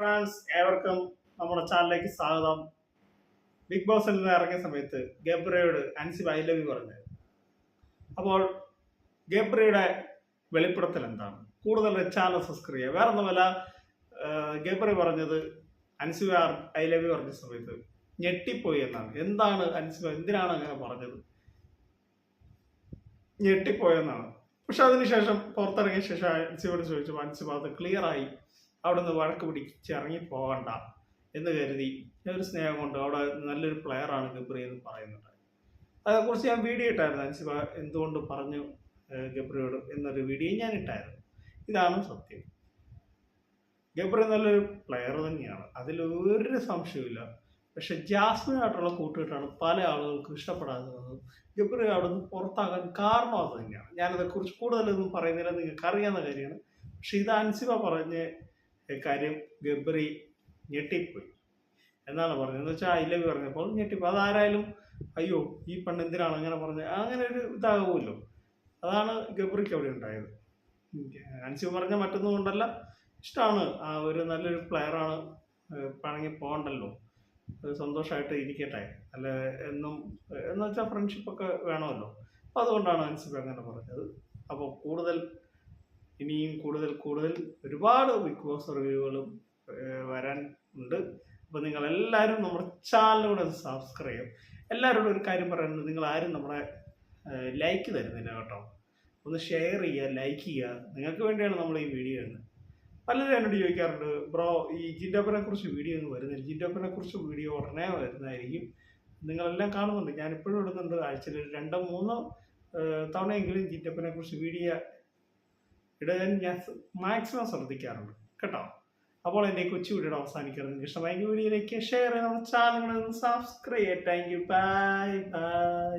France ഏവർക്കും നമ്മുടെ ചാനലിലേക്ക് സ്വാഗതം. ബിഗ് ബോസിൽ നിന്ന് ഇറങ്ങിയ സമയത്ത് ഗബ്രയോട് അൻസിബ് ഐ ലവ് യു പറഞ്ഞു. അപ്പോൾ ഗബ്രയുടെ വെളിപ്പെടുത്തൽ എന്താണ്? കൂടുതൽ ചാനൽ സബ്സ്ക്രൈബ് ചെയ്യുക. വേറെ ഒന്നുമല്ല ഗബ്രി പറഞ്ഞത് അൻസിബ ഐ ലവ് യു പറഞ്ഞ സമയത്ത് ഞെട്ടിപ്പോയി എന്നാണ്. എന്താണ് അൻസിബ? എന്തിനാണ് അങ്ങനെ പറഞ്ഞത്? ഞെട്ടിപ്പോയെന്നാണ് പക്ഷെ അതിനുശേഷം പുറത്തിറങ്ങിയ ശേഷം അൻസിബോട് ചോദിച്ചു അൻസിബ അത് ക്ലിയർ ആയി. അവിടെ നിന്ന് വഴക്ക് പിടിച്ച് ഇറങ്ങി പോകണ്ട എന്ന് കരുതി ഒരു സ്നേഹം കൊണ്ട് അവിടെ നല്ലൊരു പ്ലെയർ ആണ് ഗബ്രി എന്ന് പറയുന്നുണ്ട് അതേക്കുറിച്ച് ഞാൻ വീഡിയോ ഇട്ടായിരുന്നു. അൻസിബ എന്തുകൊണ്ട് പറഞ്ഞു ഗബ്രിയോട് എന്നൊരു വീഡിയോ ഞാൻ ഇട്ടായിരുന്നു. ഇതാണ് സത്യം. ഗബ്രി നല്ലൊരു പ്ലെയർ തന്നെയാണ്. അതിലൊരു ഒരു സംശയവുമില്ല. പക്ഷെ ജാസ്മിനായിട്ടുള്ള കൂട്ടുകെട്ടാണ് പല ആളുകൾക്കും ഇഷ്ടപ്പെടാത്തത് ഗബ്രി അവിടെ നിന്ന് പുറത്താകാൻ കാരണം അത് തന്നെയാണ്. ഞാനതേക്കുറിച്ച് കൂടുതലൊന്നും പറയുന്നില്ല നിങ്ങൾക്ക് അറിയാവുന്ന കാര്യമാണ്. പക്ഷെ ഇത് അൻസിബ പറഞ്ഞ കാര്യം ഗബ്രി ഞെട്ടിപ്പോയി. എന്നാണ് പറഞ്ഞത്? എന്ന് വെച്ചാൽ ഐ ലവ് പറഞ്ഞപ്പോൾ ഞെട്ടിപ്പോയി. അതാരായാലും അയ്യോ ഈ പെണ്ണ് എന്തിനാണ് അങ്ങനെ പറഞ്ഞത്? അങ്ങനെ ഒരു ഇതാകുമല്ലോ. അതാണ് ഗബ്രിക്ക് അവിടെ ഉണ്ടായത്. അൻസി പറഞ്ഞ മറ്റൊന്നും കൊണ്ടല്ല. ഇഷ്ടമാണ് ആ ഒരു നല്ലൊരു പ്ലെയറാണ് പണങ്ങി പോകണ്ടല്ലോ. സന്തോഷമായിട്ട് ഇരിക്കട്ടെ. അല്ല എന്നും എന്ന് വെച്ചാൽ ഫ്രണ്ട്ഷിപ്പൊക്കെ വേണമല്ലോ. അപ്പോൾ അതുകൊണ്ടാണ് അൻസിബ് അങ്ങനെ പറഞ്ഞത്. അപ്പോൾ കൂടുതൽ ഇനിയും കൂടുതൽ കൂടുതൽ ഒരുപാട് ബിഗ് ബോസ് റിവ്യൂകളും വരാൻ ഉണ്ട്. അപ്പോൾ നിങ്ങൾ എല്ലാവരും നമ്മുടെ ചാനലിലൂടെ സബ്സ്ക്രൈബ് എല്ലാവരോടും ഒരു കാര്യം പറയുന്നത് നിങ്ങൾ ആരും നമ്മളെ ലൈക്ക് തരുന്നില്ല കേട്ടോ. ഒന്ന് ഷെയർ ചെയ്യുക ലൈക്ക് ചെയ്യുക. നിങ്ങൾക്ക് വേണ്ടിയാണ് നമ്മൾ ഈ വീഡിയോ ചെയ്യുന്നത് പലരും എന്നോട് ചോദിക്കാറുണ്ട് ബ്രോ ഈ ജിൻഡോപ്പനെ കുറിച്ച് വീഡിയോ ഒന്നും വരുന്നില്ല. ജിൻഡോപ്പനെ കുറിച്ച് വീഡിയോ ഉടനെ വരുന്നതായിരിക്കും. നിങ്ങളെല്ലാം കാണുന്നുണ്ട്. ഞാൻ ഇപ്പോഴും ഇടുന്നുണ്ട്. ആഴ്ചയിൽ രണ്ടോ മൂന്നോ തവണയെങ്കിലും ജിൻഡോപ്പനെ കുറിച്ച് വീഡിയോ ഇടാൻ ഞാൻ മാക്സിമം ശ്രദ്ധിക്കാറുണ്ട്. കേട്ടോ? അപ്പോൾ എന്റെ കൊച്ചു വീഡിയോ അവസാനിക്കുന്നത് ഇഷ്ടമായെങ്കിൽ വീഡിയോയിലേക്ക് ഷെയർ ചെയ്യണം ചാനലുകളിൽ subscribe thank you bye bye